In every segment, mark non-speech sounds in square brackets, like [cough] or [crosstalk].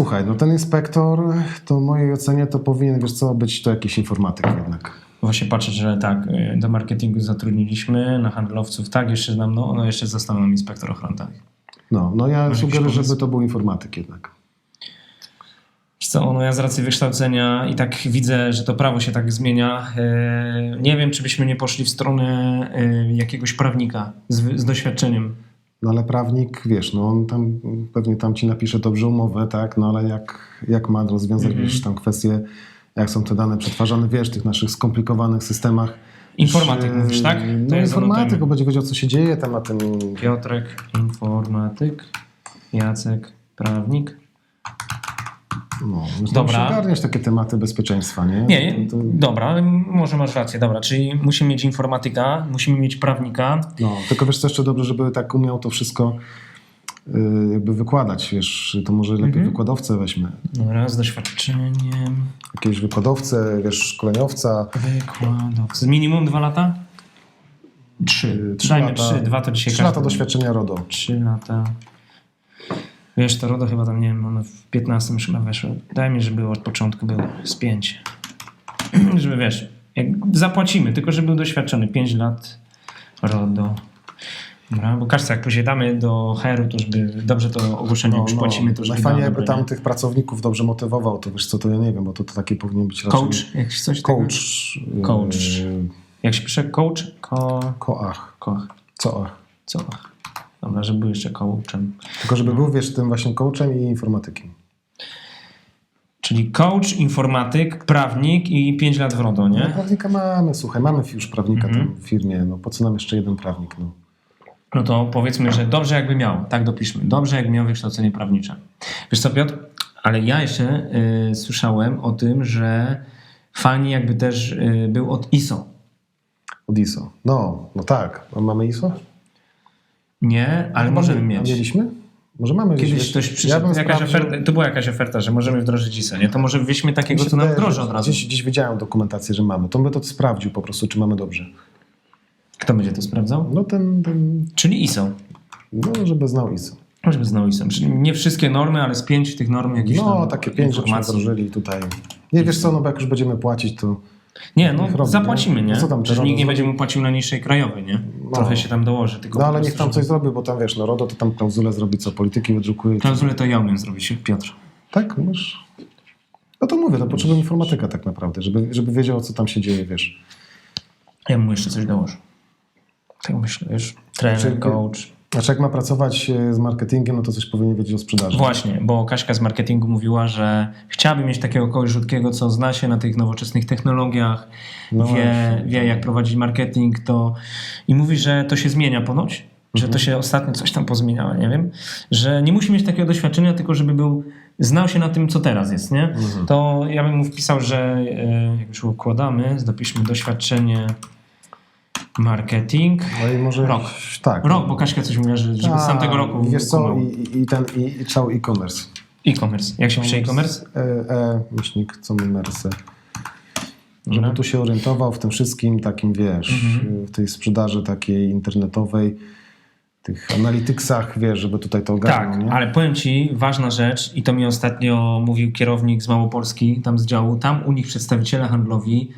Słuchaj, no ten inspektor, to w mojej ocenie to powinien, wiesz co, być to jakiś informatyk jednak. Właśnie patrzę, że tak, y, do marketingu zatrudniliśmy, na handlowców tak, jeszcze nam, no, no jeszcze został nam inspektor ochrony danych. No, no ja sugeruję, żeby to był informatyk jednak. Wiesz co, no ja z racji wykształcenia i tak widzę, że to prawo się tak zmienia. e, Nie wiem, czy byśmy nie poszli w stronę e, jakiegoś prawnika z, z doświadczeniem. No ale prawnik, wiesz, no on tam pewnie tam ci napisze dobrze umowę, tak, no ale jak, jak ma rozwiązać, Mhm. wiesz, tam kwestie, jak są te dane przetwarzane, wiesz, w tych naszych skomplikowanych systemach. Informatyk Czy- mówisz, tak? No jest informatyk, ono bo będzie wiedział, co się dzieje ten Piotrek, informatyk, Jacek, prawnik. No, Dobra. Dobra. ogarniać takie tematy bezpieczeństwa, nie? Nie, To, to, dobra, może masz rację, dobra, czyli musimy mieć informatyka, musimy mieć prawnika, no, tylko wiesz co, jeszcze dobrze, żeby tak umiał to wszystko y, jakby wykładać, wiesz, to może lepiej Mhm. wykładowcę weźmy. dobra, z doświadczeniem, Jakiegoś wykładowcę, wiesz, szkoleniowca, wykładowcy. Minimum dwa lata? Trzy. trzy Dajmy lata, trzy, dwa to dzisiaj trzy lata każdy- doświadczenia RODO. Trzy lata. Wiesz, to RODO chyba tam, nie wiem, ono w 15 już chyba weszło. Daj mi, żeby od początku było z 5. żeby wiesz, jak zapłacimy, tylko żeby był doświadczony. 5 lat RODO. Dobra, bo każdy jak później damy do HR-u, to żeby dobrze to ogłoszenie No, już płacimy, to żeby było jakby tam nie? tych pracowników dobrze motywował, to wiesz co, to ja nie wiem, bo to, to takie powinien być raczej... Coach, jak coś? Coach. y, Coach. Jak się pisze coach? Ko... Koach. Koch. Coach. Co? Dobra, żeby był jeszcze coachem. Tylko żeby był, wiesz, tym właśnie coachem i informatykiem. Czyli coach, informatyk, prawnik i 5 lat w RODO, No, nie? prawnika mamy, słuchaj, mamy już prawnika Mhm. tam w firmie, no po co nam jeszcze jeden prawnik, no. No to powiedzmy, że dobrze jakby miał, tak dopiszmy, dobrze jakby miał wykształcenie prawnicze. Wiesz co Piotr, ale ja jeszcze y, słyszałem o tym, że fani jakby też y, był od ISO. Od ISO. No, no tak. A mamy ISO? Nie, ale możemy mieć. Mieliśmy? Może mamy. Kiedyś wiesz, ktoś ja przyszedł, bym jakaś oferta, to była jakaś oferta, że możemy wdrożyć ISO, nie? To może weźmy takiego, co nam wdroży od razu. Gdzieś, gdzieś widziałem dokumentację, że mamy. To by to sprawdził po prostu, czy mamy dobrze. Kto będzie to sprawdzał? No ten, ten Czyli ISO. no żeby znał ISO. Żeby znał ISO. Czyli nie wszystkie normy, ale z pięć tych norm jakichś No, tam takie pięć, żebyśmy informacji. wdrożyli tutaj. Nie, wiesz co, no bo jak już będziemy płacić, to... Nie, no zapłacimy, nie? No co tam, Przecież nikt nie będzie mu płacił na niższej krajowej, nie? Trochę się tam dołoży. Tylko No ale niech tam żeby- coś zrobi, bo tam wiesz, no RODO to tam klauzulę zrobi, co polityki wydrukuje. czy- Klauzulę to ja umiem zrobić, Piotr. Tak, masz... No to mówię, to potrzeba informatyka tak naprawdę, żeby, żeby wiedział, co tam się dzieje, wiesz. Ja mu jeszcze coś dołożę. Tak myślę, wiesz? Trener, Znaczy, coach. Znaczy jak ma pracować e, z marketingiem, no to coś powinien wiedzieć o sprzedaży. Właśnie, bo Kaśka z marketingu mówiła, że chciałaby mieć takiego kogoś rzutkiego, co zna się na tych nowoczesnych technologiach, No wie, właśnie. wie jak prowadzić marketing, to i mówi, że to się zmienia ponoć, że Mhm. to się ostatnio coś tam pozmieniało, nie wiem, że nie musi mieć takiego doświadczenia, tylko żeby był, znał się na tym, co teraz jest, nie? Mhm. To ja bym mu wpisał, że e, jak już układamy, dopiszmy doświadczenie marketing, No i może... Rok. Tak. rok, bo Kaśka coś mówiła, że żeby z tamtego roku wiesz co, i, i ten, i, i cały e-commerce. e-commerce. Jak się pisze e-commerce? E, e myślnik, co numersy. Żeby Dobra. tu się orientował w tym wszystkim takim, wiesz, Mhm. w tej sprzedaży takiej internetowej, tych analityksach, wiesz, żeby tutaj to ogarnął, Tak, nie? ale powiem Ci, ważna rzecz i to mi ostatnio mówił kierownik z Małopolski, tam z działu, tam u nich przedstawiciele handlowi,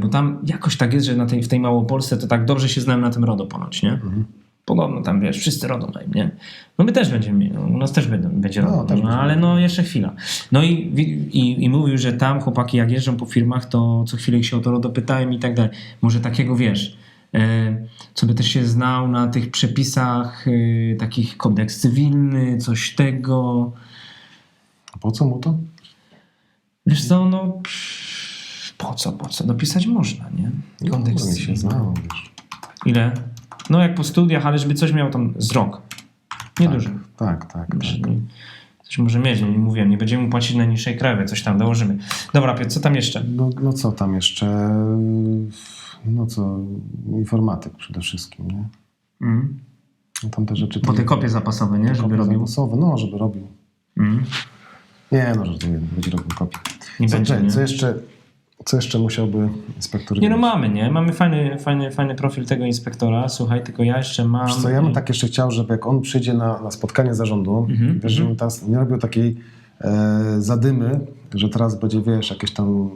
bo tam jakoś tak jest, że na tej, w tej Małopolsce to tak dobrze się znałem na tym RODO ponoć, nie? Mhm. Podobno tam, wiesz, wszyscy RODO mają, nie? No my też będziemy mieli, no, u nas też będą, będzie No, RODO, no, ale no jeszcze chwila. No i, i, i mówił, że tam chłopaki jak jeżdżą po firmach, to co chwilę się o to RODO pytają i tak dalej. Może takiego, wiesz, e, co by też się znał na tych przepisach e, takich kodeks cywilny, coś tego. Po co mu to? Wiesz co, no pff, po co, po co? Dopisać można, nie? No, mi się cywilny. znało. Ile? No jak po studiach, ale żeby coś miał tam z rok. Niedużo. Tak, tak, tak. Żeby Coś może mieć, no nie mówiłem, nie będziemy mu płacić na niższej krawie, coś tam dołożymy. Dobra, Piotr, co tam jeszcze? No, no co tam jeszcze? No co, informatyk przede wszystkim, nie? Mm. No tam te rzeczy... Po te kopie zapasowe, nie? Żeby robił. zapasowe, No, żeby robił. Mm. Nie, no żartuję, będzie robił kopię. Nie co, będzie, nie? co jeszcze? Co jeszcze musiałby inspektor Nie no mamy, nie? Mamy fajny, fajny, fajny profil tego inspektora. Słuchaj, tylko ja jeszcze mam... Wiesz co, ja bym tak jeszcze chciał, żeby jak on przyjdzie na, na spotkanie zarządu, Mhm, wiesz, żebym teraz nie robił takiej e, zadymy, że teraz będzie, wiesz, jakieś tam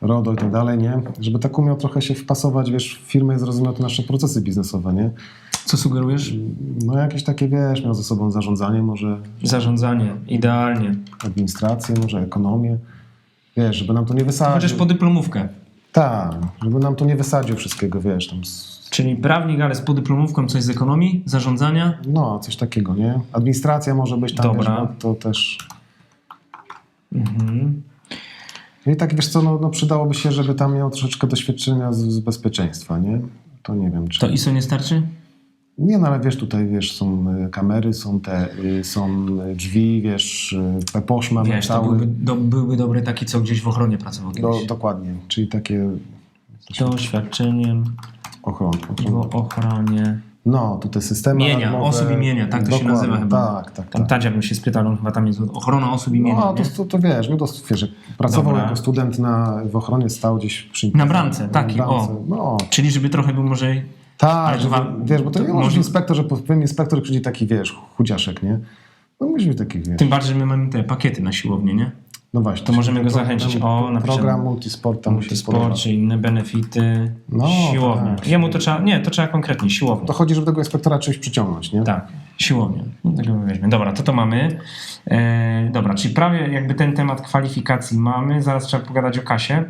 RODO i tak dalej, nie? Żeby tak umiał trochę się wpasować, wiesz, w firmę i zrozumiał te nasze procesy biznesowe, nie? Co sugerujesz? No jakieś takie, wiesz, miał ze sobą zarządzanie, może Zarządzanie, idealnie. administrację, może ekonomię. Wiesz, żeby nam to nie wysadził. Chociaż po dyplomówkę. Tak, żeby nam to nie wysadził wszystkiego, wiesz, tam... Z... Czyli prawnik, ale z podyplomówką coś z ekonomii, zarządzania. No, coś takiego, nie? Administracja może być tam, Dobra. wiesz, no, to też... Mhm. No i tak, wiesz co, no, no przydałoby się, żeby tam miał troszeczkę doświadczenia z, z bezpieczeństwa, nie? To nie wiem, czy... To ISO nie starczy? Nie, no ale wiesz, tutaj, wiesz, są y, kamery, są te, y, są y, drzwi, wiesz, peposz mamy Wiesz, to cały. byłby, do, byłby dobry taki, co gdzieś w ochronie pracował Do, kiedyś. dokładnie, czyli takie Doświadczeniem ochron, w ochron. ochronie. No, tutaj systemy Mienia, alarmowe. osób imienia, tak to się Dokładnie, nazywa chyba. Tak, tak, Tam tak. Tadzia bym się spytał, on chyba tam jest ochrona osób imienia. No, to, to, to wiesz, no to wiesz, jak pracował Dobra. jako student na, w ochronie, stał gdzieś przy Na bramce, taki, na o. No, Czyli żeby trochę był może... tak, wam- wiesz, bo to, to nie może może- inspektor, że powiem inspektor przyjdzie taki, wiesz, chudziaszek, nie? No musi być taki, wiesz. Tym bardziej, że my mamy te pakiety na siłownię, nie? No właśnie. To możemy go zachęcić. O, napiszemy. Program multisport tam musi Sport spodobać. czy inne benefity. No, siłownia. tak. Jemu to trzeba... Nie, to trzeba konkretnie, siłownia. To chodzi, żeby tego inspektora czymś przyciągnąć, nie? Tak, siłownia. No. Dobra, to to mamy. E, dobra, czyli prawie jakby ten temat kwalifikacji mamy. Zaraz trzeba pogadać o kasie.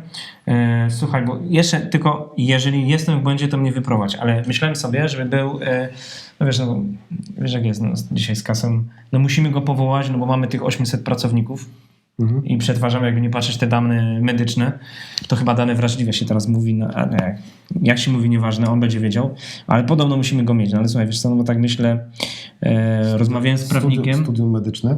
E, słuchaj, bo jeszcze tylko, jeżeli jestem w błędzie, to mnie wyprowadź, ale myślałem sobie, żeby był, e, no wiesz, no, wiesz jak jest no, dzisiaj z kasą, no musimy go powołać, no bo mamy tych 800 pracowników Mhm. i przetwarzamy, jakby nie patrzeć, te dane medyczne. To chyba dane wrażliwe się teraz mówi, no, jak, jak się mówi, nieważne, on będzie wiedział, ale podobno musimy go mieć. No, ale słuchaj, wiesz co, no bo tak myślę, e, rozmawiałem z prawnikiem. Studium, studium medyczne.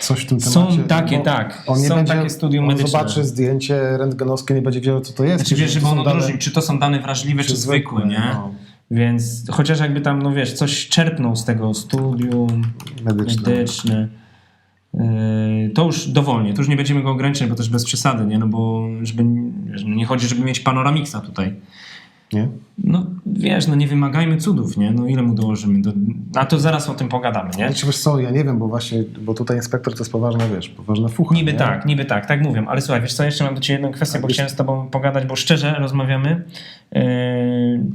Coś w tym Są temacie. takie, bo tak. On nie Są będzie, takie studium on medyczne. zobaczy zdjęcie rentgenowskie, nie będzie wiedział, co to jest. Znaczy wiesz, czy żeby on są odróżnił, czy to są dane wrażliwe, czy, zwykłe, nie? No, Więc chociaż jakby tam, no wiesz, coś czerpnął z tego studium medyczne. medyczne, to już dowolnie, to już nie będziemy go ograniczać, bo też bez przesady, nie? No bo żeby, no nie chodzi, żeby mieć panoramiksa tutaj. Nie? No wiesz, no nie wymagajmy cudów, nie? No ile mu dołożymy? Do... A to zaraz o tym pogadamy, nie? Znaczy, wiesz co, ja nie wiem, bo właśnie, bo tutaj inspektor to jest poważna, wiesz, poważna fucha. Niby nie? tak, niby tak, tak mówią, ale słuchaj, wiesz co, jeszcze mam do Ciebie jedną kwestię, bo wiesz- chciałem z Tobą pogadać, bo szczerze rozmawiamy. Yy,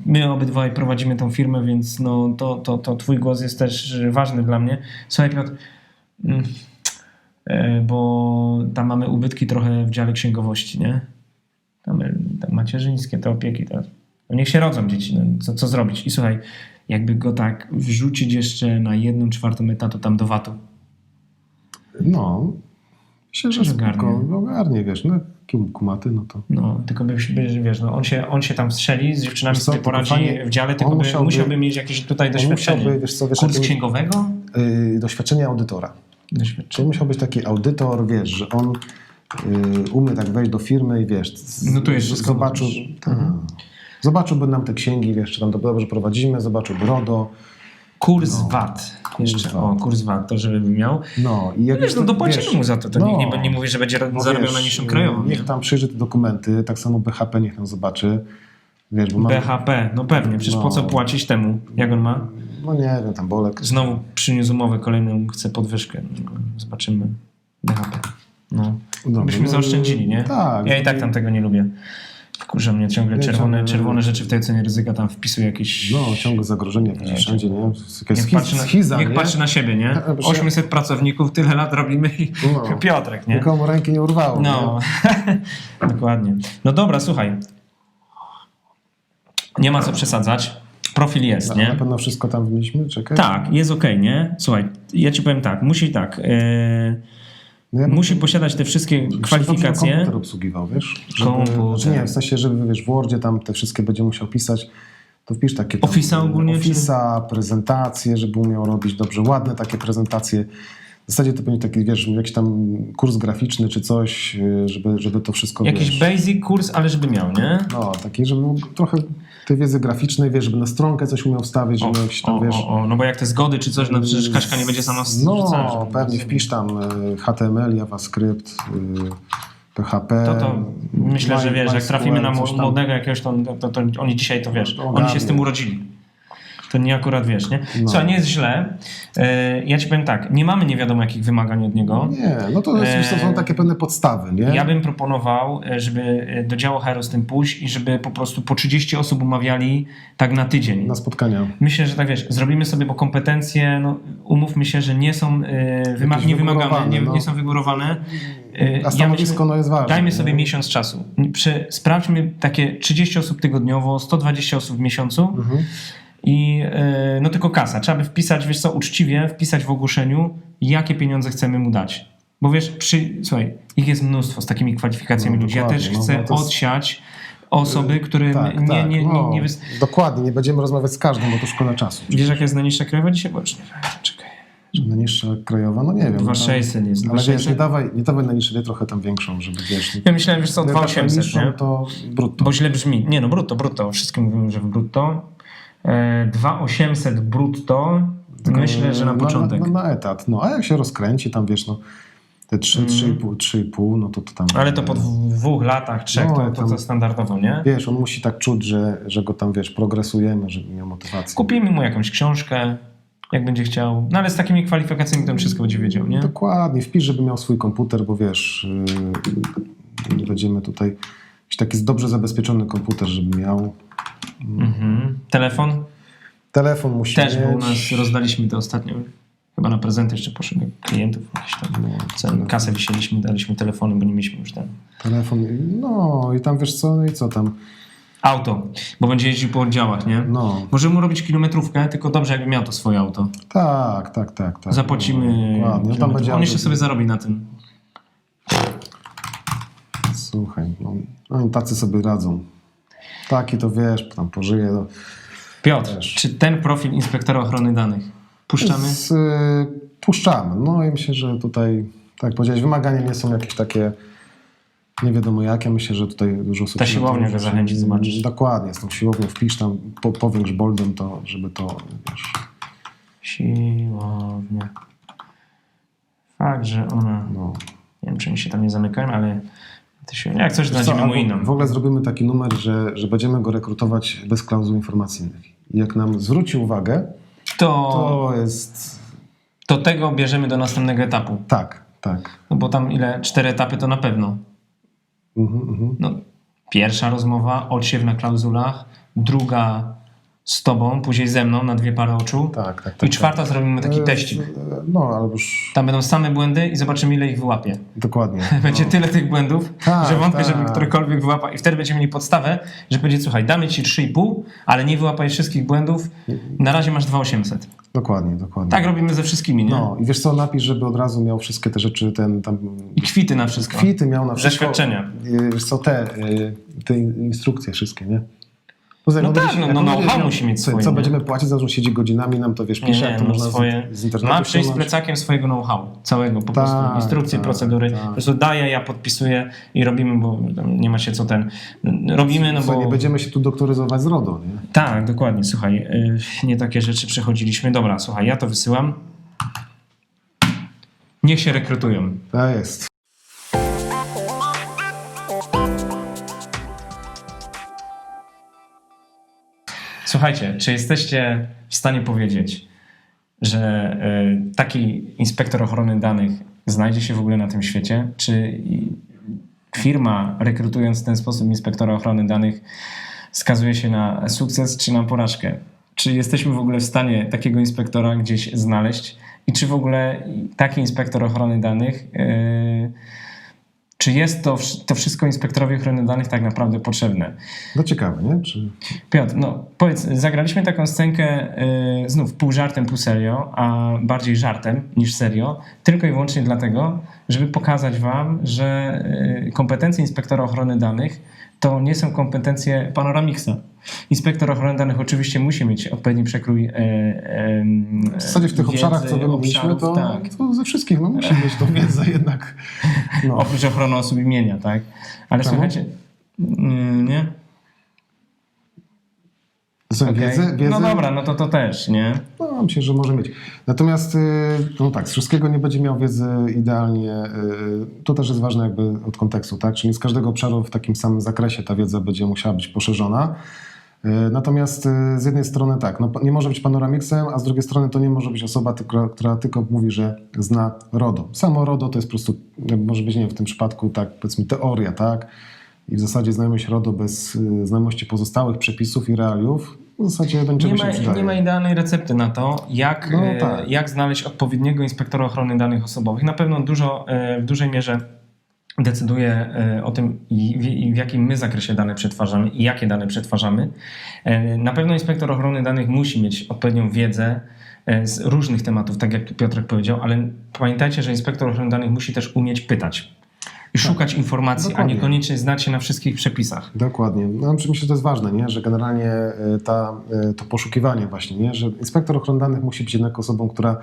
My obydwaj prowadzimy tą firmę, więc no, to, to, to Twój głos jest też ważny dla mnie. Słuchaj Piotr, mm, yy, bo tam mamy ubytki trochę w dziale księgowości, nie? Tam, yy, tam macierzyńskie, te opieki, to, no niech się rodzą dzieci, no, co, co zrobić? I słuchaj, jakby go tak wrzucić jeszcze na jedną czwartą etatu tam do VAT-u. No, myślę, że spoko, ogarnie. no, ogarnie, wiesz, no, kum- kumaty, no to... No, tylko by, by, wiesz, no, on, się, on się tam strzeli, z dziewczynami Wiesz co, sobie poradzi fajnie, w dziale, tylko by, musiałby- musiałby, mieć jakieś tutaj doświadczenie. musiałby, wiesz co, wiesz, Kurs księgowego? y, doświadczenie audytora. To Doświadczenie. musiał być taki audytor, wiesz, że on y, umie tak wejść do firmy i wiesz, No tu jest zobaczył, tak. zobaczyłby nam te księgi, wiesz, czy tam to dobrze prowadzimy, zobaczyłby RODO, Kurs VAT. Jeszcze, VAT. o, kurs VAT, to żeby miał. no i jak Wiesz, no dopłacimy mu za to, to no, nikt nie, nie mówi, że będzie zarabiał wiesz, na niższą krajową. Niech nie? tam przyjrzy te dokumenty, tak samo BHP niech nam zobaczy, wiesz, mamy, BHP, no pewnie, przecież po co No. płacić temu, jak on ma? No nie wiem, tam Bolek, Znowu przyniósł umowę kolejną, chce podwyżkę. No, Zobaczymy. BHP. No. Byśmy no, zaoszczędzili, nie? tak, Ja i tak tam tego nie lubię. Wkurza mnie ciągle czerwone, czerwone rzeczy w tej cenie ryzyka tam wpisuję jakieś... no ciągle zagrożenie jakieś Nie, wszędzie, nie, jakaś Niech, patrzy na, schiza, niech nie? patrzy na siebie, nie? Ja, że- 800 pracowników, tyle lat robimy i No. [laughs] Piotrek, nie? Nikomu ręki nie urwało, No, [laughs] dokładnie. No dobra, słuchaj. Nie ma co przesadzać. Profil jest, nie? nie? Na pewno wszystko tam mieliśmy, czekaj. Tak, jest okej, nie? Słuchaj, ja ci powiem tak, musi tak, yy, No ja musi posiadać te wszystkie kwalifikacje. komputer obsługiwał, wiesz? Żeby, Komputer. Znaczy nie, w sensie, żeby wiesz, w Wordzie tam te wszystkie będzie musiał pisać, to wpisz takie... Office'a ogólnie, czy- Office'a, prezentacje, żeby umiał robić dobrze, ładne takie prezentacje. W zasadzie to będzie taki, wiesz, jakiś tam kurs graficzny czy coś, yy, żeby, żeby to wszystko, Jakiś wiesz... basic kurs, ale żeby miał, nie? No, taki, żeby trochę tej wiedzy graficznej, wiesz, żeby na stronkę coś umiał wstawić, żeby jakiś tam, o, wiesz... o, o, no bo jak te zgody czy coś, no przecież Kaśka nie będzie sama. No, pewnie wpisz tam y, HTML, JavaScript, y, PHP. To to myślę, że My- wiesz, jak trafimy na młodego jakiegoś, to, to, to oni dzisiaj to wiesz, No, oni się z tym urodzili. To nie akurat wiesz, nie? No. Co, nie jest źle. E, ja ci powiem tak, nie mamy nie wiadomo jakich wymagań od niego. Nie, no to, jest, to są Eee, takie pewne podstawy, nie? Ja bym proponował, e, żeby e, do działu HR z tym pójść i żeby po prostu po 30 osób umawiali tak na tydzień. Na spotkania. Myślę, że tak wiesz, zrobimy sobie, bo kompetencje, no, umówmy się, że nie są e, wyma- nie wymagane, nie, no. nie są wygórowane. E, A stanowisko no jest ważne. Dajmy nie? sobie miesiąc czasu. Sprawdźmy takie 30 osób tygodniowo, 120 osób w miesiącu Mhm. I e, no tylko kasa. Trzeba by wpisać, wiesz co, uczciwie wpisać w ogłoszeniu, jakie pieniądze chcemy mu dać. Bo wiesz, przy, słuchaj, ich jest mnóstwo z takimi kwalifikacjami No, ludzi. Ja też no, chcę to jest- odsiać osoby, którym Tak, nie, tak, nie, no, nie, nie wys... Dokładnie, nie będziemy rozmawiać z każdym, bo to szkoda czasu. Wiesz, jaka jest najniższa krajowa dzisiaj? Bo już nie wiem, czekaj. Najniższa krajowa, no nie wiem. no tam- 2600 jest. Ale wiesz, 2600. nie dawaj, nie dawaj najniższej, daj trochę tam większą, żeby wiesz. Ja myślałem, wiesz co, jak 2800, niższą, nie? to brutto. Bo źle brzmi. Nie no, brutto, brutto. Wszystkim mówimy, że w brutto. E, 2800 brutto. Myślę, że na początek. Na, na, na etat. No, a jak się rozkręci, tam wiesz, no te 3, Mm. 3,5, 3,5, no to, to tam... Ale to po dwóch latach, trzech, No, to, to, tam- standardowo, nie? Wiesz, on musi tak czuć, że, że go tam, wiesz, progresujemy, żeby miał motywację. Kupimy mu jakąś książkę, jak będzie chciał. No ale z takimi kwalifikacjami to wszystko będzie wiedział, nie? Dokładnie, wpisz, żeby miał swój komputer, bo wiesz, yy, będziemy tutaj jakiś taki dobrze zabezpieczony komputer, żeby miał. Mhm. Telefon Telefon musi też mieć. był u nas, rozdaliśmy to ostatnio. Chyba na prezenty jeszcze poszedł klientów. Jakieś tam No, cen, kasę wisieliśmy, daliśmy telefony, bo nie mieliśmy już ten. Telefon, no i tam wiesz co, no i co tam, Auto, bo będzie jeździł po oddziałach, nie? no, Może mu robić kilometrówkę, tylko dobrze jakby miał to swoje auto. tak, tak, tak. tak. Zapłacimy. No, dokładnie, no, tam będzie On jeszcze sobie zarobi na tym. Słuchaj, no, oni tacy sobie radzą. Taki to wiesz, tam pożyje. No. Piotr, Też. czy ten profil inspektora ochrony danych puszczamy? Z, y, puszczamy. No i myślę, że tutaj, tak jak powiedziałeś, wymagania nie są jakieś takie nie wiadomo jakie. Myślę, że tutaj dużo osób... Ta siłownia go zachęci, zobaczysz. Dokładnie, z tą siłownią wpisz tam, po, powiększ boldem to, żeby to, wiesz... Siłownia. Fakt, że ona. No. Nie wiem, czy oni się tam nie zamykają, ale jak coś znajdziemy mu inną. W ogóle zrobimy taki numer, że, że będziemy go rekrutować bez klauzul informacyjnych. I jak nam zwróci uwagę, To, to jest... to tego bierzemy do następnego etapu. Tak, tak. No bo tam ile? Cztery etapy to na pewno. Mhm, mhm. No, pierwsza rozmowa, odsiew na klauzulach, druga z tobą, później ze mną na dwie pary oczu. Tak, tak, I tak. czwarta zrobimy taki E, teścik. e, No, ale już Tam będą same błędy i zobaczymy, ile ich wyłapie. dokładnie. [laughs] Będzie no. tyle tych błędów, Tak, że wątpię, tak. żeby którykolwiek wyłapał. I wtedy będziemy mieli podstawę, że będzie, słuchaj, damy ci 3,5, ale nie wyłapaj wszystkich błędów. Na razie masz 2,800. Dokładnie, dokładnie. Tak robimy ze wszystkimi, nie? No i wiesz co, napisz, żeby od razu miał wszystkie te rzeczy, ten tam... I kwity na wszystko. Kwity miał na wszystko. Zaświadczenia. Y, Wiesz co, te, y, te instrukcje wszystkie, nie? No tak, będzie- no, no know-how musi mieć co, swoje, Co nie? będziemy płacić, za że siedzi godzinami, nam to wiesz, pisze, nie, jak to no można swoje, z, z internetu ma przyjść z plecakiem swojego know-how, całego po prostu, Tak, instrukcje, tak, procedury, tak. po prostu daję, ja podpisuję i robimy, bo nie ma się co ten, robimy, no bo... nie będziemy się tu doktoryzować z RODO, nie? Tak, dokładnie, słuchaj, y, nie takie rzeczy przechodziliśmy, dobra, słuchaj, ja to wysyłam, niech się rekrutują. Tak jest. Słuchajcie, czy jesteście w stanie powiedzieć, że y, taki inspektor ochrony danych znajdzie się w ogóle na tym świecie? Czy firma, rekrutując w ten sposób inspektora ochrony danych, skazuje się na sukces czy na porażkę? Czy jesteśmy w ogóle w stanie takiego inspektora gdzieś znaleźć? I czy w ogóle taki inspektor ochrony danych, y, czy jest to, to wszystko inspektorowi ochrony danych tak naprawdę potrzebne? No ciekawe, nie? Czy... Piotr, no powiedz, zagraliśmy taką scenkę y, znów pół żartem, pół serio, a bardziej żartem niż serio, tylko i wyłącznie dlatego, żeby pokazać wam, że y, kompetencje inspektora ochrony danych to nie są kompetencje panoramiksa. Inspektor ochrony danych oczywiście musi mieć odpowiedni przekrój y, y, W zasadzie w tych obszarach, co wymieniliśmy, to, tak. to ze wszystkich no, musi być to wiedza jednak. No. Oprócz ochrony osób imienia, tak? Ale Czemu? słuchajcie, mm, nie? Okej. wiedzę, wiedzę. No dobra, no to to też, nie? No, myślę, że może mieć. Natomiast, y, no tak, z wszystkiego nie będzie miał wiedzy idealnie. y, To też jest ważne jakby od kontekstu, tak? Czyli z każdego obszaru w takim samym zakresie ta wiedza będzie musiała być poszerzona. Y, Natomiast y, z jednej strony tak, no, nie może być panoramiksem, a z drugiej strony to nie może być osoba, tylko, która tylko mówi, że zna RODO. Samo RODO to jest po prostu, jakby może być, nie wiem, w tym przypadku tak, powiedzmy teoria, tak? I w zasadzie znajomość RODO bez y, znajomości pozostałych przepisów i realiów w zasadzie niczego Nie ma, nie ma idealnej recepty na to, jak, No e, tak. jak znaleźć odpowiedniego inspektora ochrony danych osobowych. Na pewno dużo, e, w dużej mierze decyduje e, o tym, w, jakim my zakresie dane przetwarzamy i jakie dane przetwarzamy. E, Na pewno inspektor ochrony danych musi mieć odpowiednią wiedzę e, z różnych tematów, tak jak Piotrek powiedział, ale pamiętajcie, że inspektor ochrony danych musi też umieć pytać i szukać informacji, a Dokładnie. niekoniecznie znać się na wszystkich przepisach. Dokładnie. No, myślę, że to jest ważne, nie? że generalnie ta, to poszukiwanie właśnie, nie? że inspektor ochrony danych musi być jednak osobą, która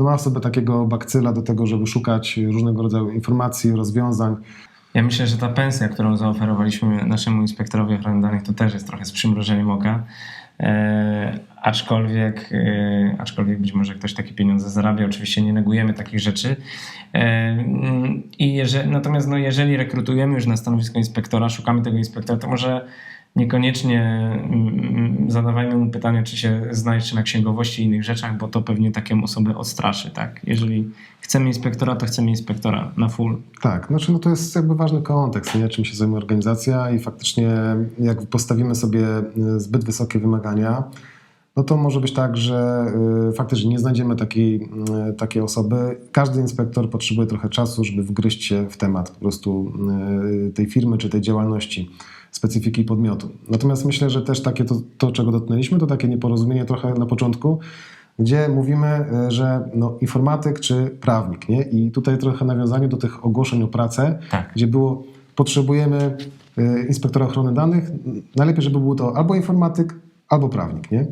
no, ma w sobie takiego bakcyla do tego, żeby szukać różnego rodzaju informacji, rozwiązań. Ja myślę, że ta pensja, którą zaoferowaliśmy naszemu inspektorowi ochrony danych, to też jest trochę z przymrużeniem oka. E, aczkolwiek, e, aczkolwiek być może ktoś takie pieniądze zarabia, oczywiście nie negujemy takich rzeczy. E, i jeżeli, natomiast no, jeżeli rekrutujemy już na stanowisko inspektora, szukamy tego inspektora, to może niekoniecznie mm, zadawajmy mu pytania, czy się zna jeszcze na księgowości i innych rzeczach, bo to pewnie taką osobę odstraszy. Tak? Jeżeli chcemy inspektora, to chcemy inspektora na full. Tak, znaczy no to jest jakby ważny kontekst, nie? czym się zajmuje organizacja i faktycznie jak postawimy sobie y, zbyt wysokie wymagania, no to może być tak, że y, faktycznie nie znajdziemy takiej, y, takiej osoby. Każdy inspektor potrzebuje trochę czasu, żeby wgryźć się w temat po prostu tej firmy czy tej działalności, specyfiki podmiotu. Natomiast myślę, że też takie to, to czego dotknęliśmy, to takie nieporozumienie trochę na początku, gdzie mówimy, y, że no, informatyk czy prawnik, nie? I tutaj trochę nawiązanie do tych ogłoszeń o pracę, Tak. gdzie było potrzebujemy y, inspektora ochrony danych, najlepiej, żeby był to albo informatyk, albo prawnik, nie?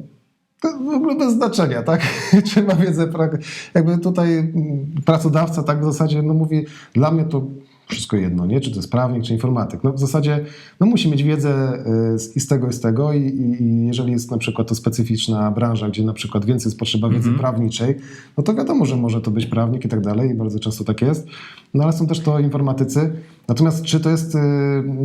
To w ogóle bez znaczenia, tak? [laughs] Czy ma wiedzę, jakby tutaj mm, pracodawca tak w zasadzie no mówi, dla mnie to wszystko jedno, nie? Czy to jest prawnik, czy informatyk. No w zasadzie no musi mieć wiedzę y, i z tego, i z tego i, i, i jeżeli jest na przykład to specyficzna branża, gdzie na przykład więcej jest potrzeba wiedzy prawniczej, no to wiadomo, że może to być prawnik i tak dalej i bardzo często tak jest. No ale są też to informatycy. Natomiast czy to jest, y,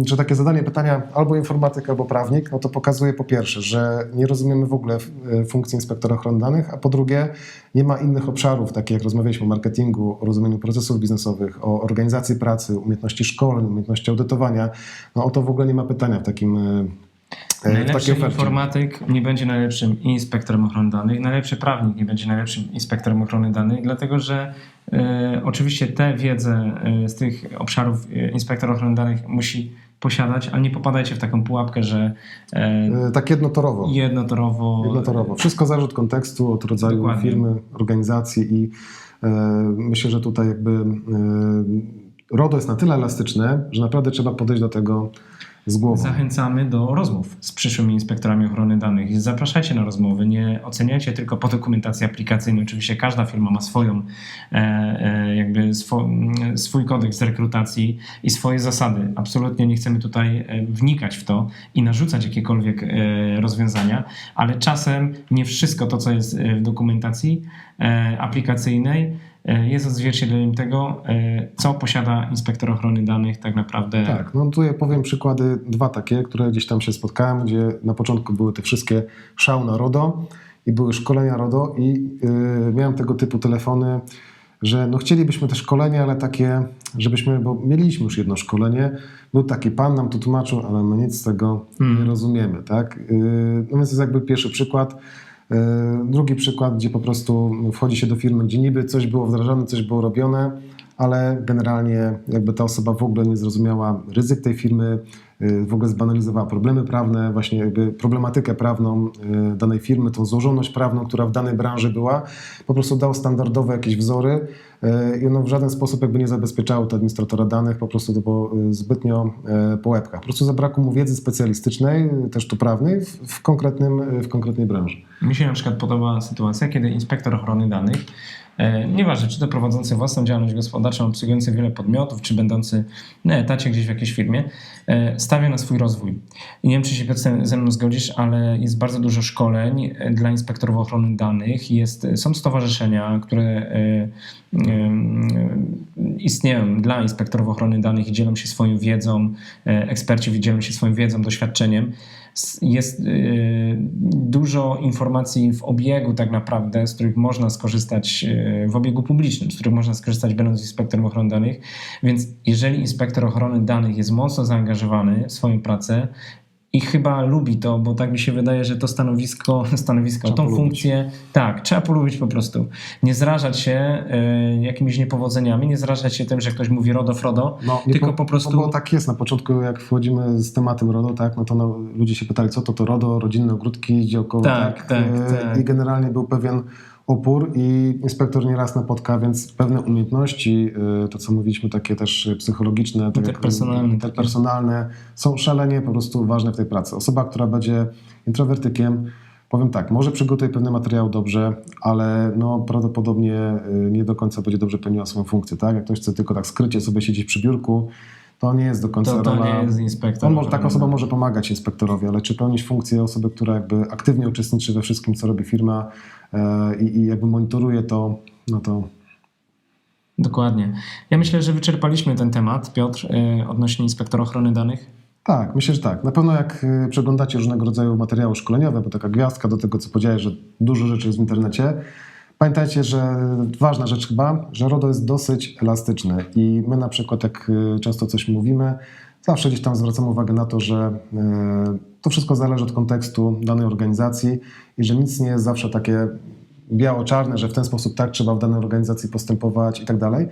czy takie zadanie pytania albo informatyk, albo prawnik, no to pokazuje po pierwsze, że nie rozumiemy w ogóle y, funkcji inspektora ochrony danych, a po drugie nie ma innych obszarów, takich jak rozmawialiśmy o marketingu, o rozumieniu procesów biznesowych, o organizacji pracy, umiejętności szkoleń, umiejętności audytowania. No o to w ogóle nie ma pytania w takim y, Najlepszy ofercie. informatyk nie będzie najlepszym inspektorem ochrony danych, najlepszy prawnik nie będzie najlepszym inspektorem ochrony danych, dlatego że e, oczywiście tę wiedzę e, z tych obszarów e, inspektor ochrony danych musi posiadać, ale nie popadajcie w taką pułapkę, że e, Y, Tak jednotorowo. jednotorowo. Jednotorowo. Wszystko zależy od kontekstu, od rodzaju Dokładnie. firmy, organizacji i e, myślę, że tutaj jakby e, RODO jest na tyle elastyczne, że naprawdę trzeba podejść do tego z głową. Zachęcamy do rozmów z przyszłymi inspektorami ochrony danych. Zapraszajcie na rozmowy, nie oceniajcie tylko po dokumentacji aplikacyjnej. Oczywiście każda firma ma swoją, e, e, jakby swo, m, swój kodeks rekrutacji i swoje zasady. Absolutnie nie chcemy tutaj e, wnikać w to i narzucać jakiekolwiek rozwiązania, ale czasem nie wszystko to, co jest w dokumentacji aplikacyjnej, jest odzwierciedleniem tego, e, co posiada inspektor ochrony danych tak naprawdę Tak, no tutaj powiem przykłady, dwa takie, które gdzieś tam się spotkałem, gdzie na początku były te wszystkie szał na RODO i były szkolenia RODO i yy, miałem tego typu telefony, że no chcielibyśmy te szkolenia, ale takie, żebyśmy, bo mieliśmy już jedno szkolenie, był taki pan, nam to tłumaczył, ale my nic z tego nie rozumiemy, tak? Yy, no więc to jest jakby pierwszy przykład. Drugi przykład, gdzie po prostu wchodzi się do firmy, gdzie niby coś było wdrażane, coś było robione, ale generalnie jakby ta osoba w ogóle nie zrozumiała ryzyk tej firmy, y, w ogóle zbanalizowała problemy prawne, właśnie jakby problematykę prawną y, danej firmy, tą złożoność prawną, która w danej branży była, po prostu dał standardowe jakieś wzory y, i ono w żaden sposób jakby nie zabezpieczało to administratora danych, po prostu to było zbytnio po łebkach. Po prostu zabrakło mu wiedzy specjalistycznej, też tu prawnej, w, konkretnym, w konkretnej branży. Mi się na przykład podoba sytuacja, kiedy inspektor ochrony danych nieważne, czy to prowadzący własną działalność gospodarczą, obsługujący wiele podmiotów, czy będący na etacie gdzieś w jakiejś firmie, e, stawia na swój rozwój. Nie wiem, czy się ze- mną zgodzisz, ale jest bardzo dużo szkoleń e, dla inspektorów ochrony danych. Jest, są stowarzyszenia, które e, e, istnieją dla inspektorów ochrony danych i dzielą się swoją wiedzą, e, eksperci dzielą się swoją wiedzą, doświadczeniem. Jest e, dużo informacji w obiegu tak naprawdę, z których można skorzystać e, w obiegu publicznym, z których można skorzystać będąc inspektorem ochrony danych. Więc jeżeli inspektor ochrony danych jest mocno zaangażowany w swoją pracę i chyba lubi to, bo tak mi się wydaje, że to stanowisko, [laughs] stanowisko Trzeba tą polubić. funkcję, tak, trzeba polubić po prostu. Nie zrażać się e, jakimiś niepowodzeniami, nie zrażać się tym, że ktoś mówi RODO, FRODO, No, tylko po prostu... No bo tak jest, na początku jak wchodzimy z tematem RODO, tak, no to no, ludzie się pytali, co to to RODO, rodzinne ogródki działkowe, Tak, tak, tak, e, tak. I generalnie był pewien opór i inspektor nieraz napotka, więc pewne umiejętności, e, to co mówiliśmy, takie też psychologiczne, tak Interpersonalne takie. interpersonalne, są szalenie po prostu ważne w tej pracy. Osoba, która będzie introwertykiem, powiem tak, może przygotuje pewne materiały dobrze, ale no prawdopodobnie y, nie do końca będzie dobrze pełniła swoją funkcję, tak? Jak ktoś chce tylko tak skrycie sobie siedzieć przy biurku, to nie jest do końca To, to rola... nie jest inspektor. On może, taka osoba może pomagać inspektorowi, ale czy pełnić funkcję osoby, która jakby aktywnie uczestniczy we wszystkim, co robi firma e, i, i jakby monitoruje to, no to Dokładnie. Ja myślę, że wyczerpaliśmy ten temat, Piotr, e, odnośnie inspektora ochrony danych. Tak, myślę, że tak. Na pewno jak y, przeglądacie różnego rodzaju materiały szkoleniowe, bo taka gwiazdka do tego, co powiedziałeś, że dużo rzeczy jest w internecie, pamiętajcie, że ważna rzecz chyba, że RODO jest dosyć elastyczny i my na przykład jak y, często coś mówimy, zawsze gdzieś tam zwracamy uwagę na to, że y, to wszystko zależy od kontekstu danej organizacji i że nic nie jest zawsze takie biało-czarne, że w ten sposób tak trzeba w danej organizacji postępować i tak dalej.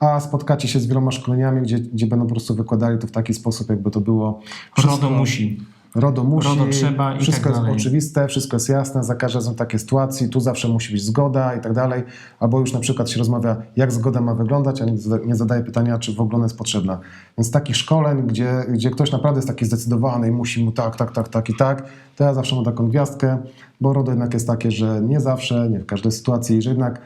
A spotkacie się z wieloma szkoleniami, gdzie, gdzie będą po prostu wykładali to w taki sposób, jakby to było. RODO musi. RODO musi, RODO trzeba i wszystko tak jest dalej. oczywiste, wszystko jest jasne, za każdym razem takie sytuacji, tu zawsze musi być zgoda i tak dalej, albo już na przykład się rozmawia, jak zgoda ma wyglądać, a nie zada- nie zadaje pytania, czy w ogóle ona jest potrzebna. Więc takich szkoleń, gdzie, gdzie ktoś naprawdę jest taki zdecydowany i musi mu tak, tak, tak, tak i tak, to ja zawsze mam taką gwiazdkę, bo RODO jednak jest takie, że nie zawsze, nie w każdej sytuacji, że jednak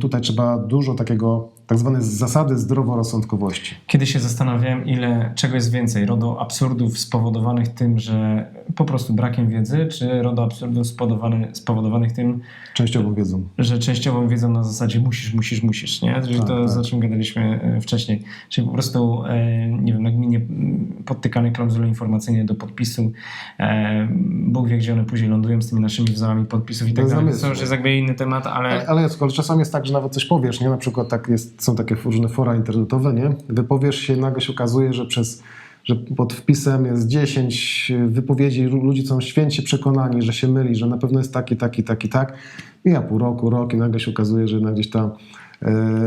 tutaj trzeba dużo takiego, tak zwanej zasady zdroworozsądkowości. Kiedy się zastanawiałem, ile czego jest więcej, RODO absurdów spowodowanych tym, że po prostu brakiem wiedzy, czy RODO absurdów spowodowane, spowodowanych tym, Częściową wiedzą. że częściową wiedzą na zasadzie musisz, musisz, musisz, nie? Czyli Tak, to, tak. za czym gadaliśmy e, wcześniej. Czyli po prostu, e, nie wiem, nagminnie podtykane klauzule informacyjne do podpisu. E, Bóg wie, gdzie one później lądują z tymi naszymi wzorami podpisów i tak dalej. To już jest jakby inny temat, ale... Ale, ale czasami jest tak, że nawet coś powiesz, nie? Na przykład tak jest, są takie różne fora internetowe, nie? Wypowiesz się nagle się okazuje, że przez że pod wpisem jest 10 wypowiedzi, lu- ludzie są święcie przekonani, że się myli, że na pewno jest taki, taki, taki, tak. I ja pół roku, rok i nagle się okazuje, że jednak gdzieś ta e,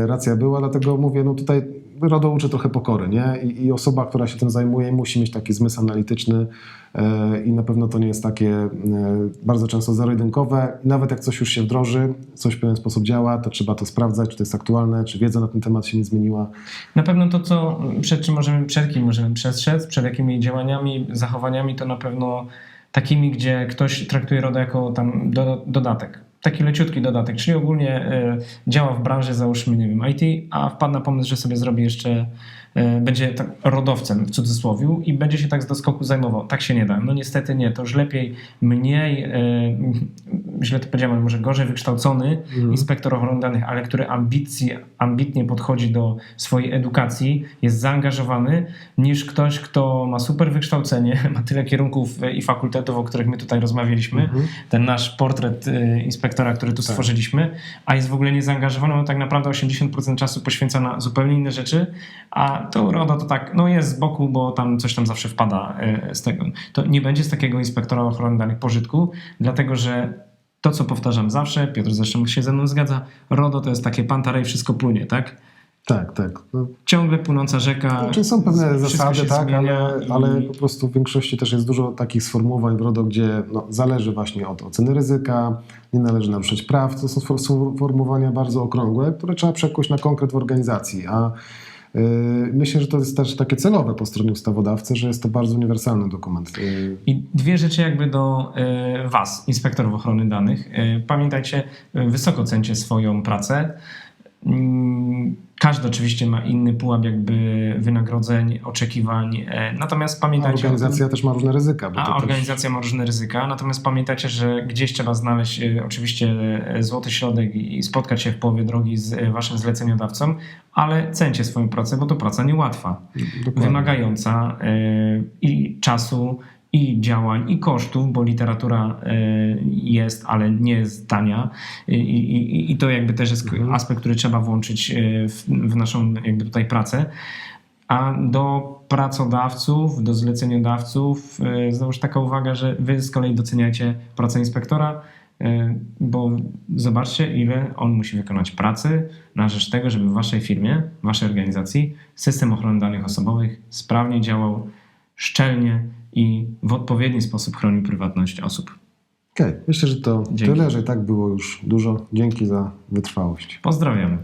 racja była, dlatego mówię, no tutaj RODO uczy trochę pokory, nie? I, I osoba, która się tym zajmuje, musi mieć taki zmysł analityczny e, i na pewno to nie jest takie e, bardzo często zero-jedynkowe. Nawet jak coś już się wdroży, coś w pewien sposób działa, to trzeba to sprawdzać, czy to jest aktualne, czy wiedza na ten temat się nie zmieniła. Na pewno to, co przed czym możemy, przed kim możemy przestrzec, przed jakimi działaniami, zachowaniami, to na pewno takimi, gdzie ktoś traktuje RODO jako tam do, dodatek. Taki leciutki dodatek, czyli ogólnie y, działa w branży, załóżmy, nie wiem, IT, a wpadł na pomysł, że sobie zrobi jeszcze, będzie tak rodowcem w cudzysłowie i będzie się tak z doskoku zajmował. Tak się nie da. No niestety nie, to już lepiej mniej, y, źle to powiedziałem, może gorzej wykształcony inspektor ochrony danych, ale który ambicji, ambitnie podchodzi do swojej edukacji, jest zaangażowany, niż ktoś, kto ma super wykształcenie, [laughs] ma tyle kierunków y, i fakultetów, o których my tutaj rozmawialiśmy, ten nasz portret y, inspektora, który tu stworzyliśmy, a jest w ogóle niezaangażowany, on tak naprawdę 80% czasu poświęca na zupełnie inne rzeczy, a to RODO to tak, no jest z boku, bo tam coś tam zawsze wpada y, z tego. To nie będzie z takiego inspektora ochrony danych pożytku, dlatego że to, co powtarzam zawsze, Piotr zresztą się ze mną zgadza, RODO to jest takie pantarej, wszystko płynie, tak? Tak, tak. No, Ciągle płynąca rzeka. Czyli są pewne zasady, tak, ale, i- ale po prostu w większości też jest dużo takich sformułowań w RODO, gdzie no, zależy właśnie od oceny ryzyka, nie należy naruszać praw. To są sfor- sformułowania bardzo okrągłe, które trzeba przekuć na konkret w organizacji. A Myślę, że to jest też takie celowe po stronie ustawodawcy, że jest to bardzo uniwersalny dokument. Yy, I dwie rzeczy jakby do e, Was, inspektorów ochrony danych. Pamiętajcie, wysoko cencie swoją pracę. Mm, Każdy oczywiście ma inny pułap jakby wynagrodzeń, oczekiwań. e, Natomiast A pamiętajcie... tym- organizacja też ma różne ryzyka. A organizacja ma różne ryzyka, natomiast pamiętajcie, że gdzieś trzeba znaleźć e, oczywiście e, złoty środek i spotkać się w połowie drogi z waszym zleceniodawcą, ale cencie swoją pracę, bo to praca niełatwa, Też, dokładnie. wymagająca i czasu, i działań, i kosztów, bo literatura e, jest, ale nie jest tania i, i, i to jakby też jest Mhm. aspekt, który trzeba włączyć e, w, w naszą jakby tutaj pracę. A do pracodawców, do zleceniodawców, e, znowuż taka uwaga, że wy z kolei doceniacie pracę inspektora, bo zobaczcie, ile on musi wykonać pracy na rzecz tego, żeby w waszej firmie, w waszej organizacji system ochrony danych osobowych sprawnie działał, szczelnie i w odpowiedni sposób chroni prywatność osób. Okej, okay. myślę, że to Dzięki. tyle, że i tak było już dużo. Dzięki za wytrwałość. Pozdrawiamy.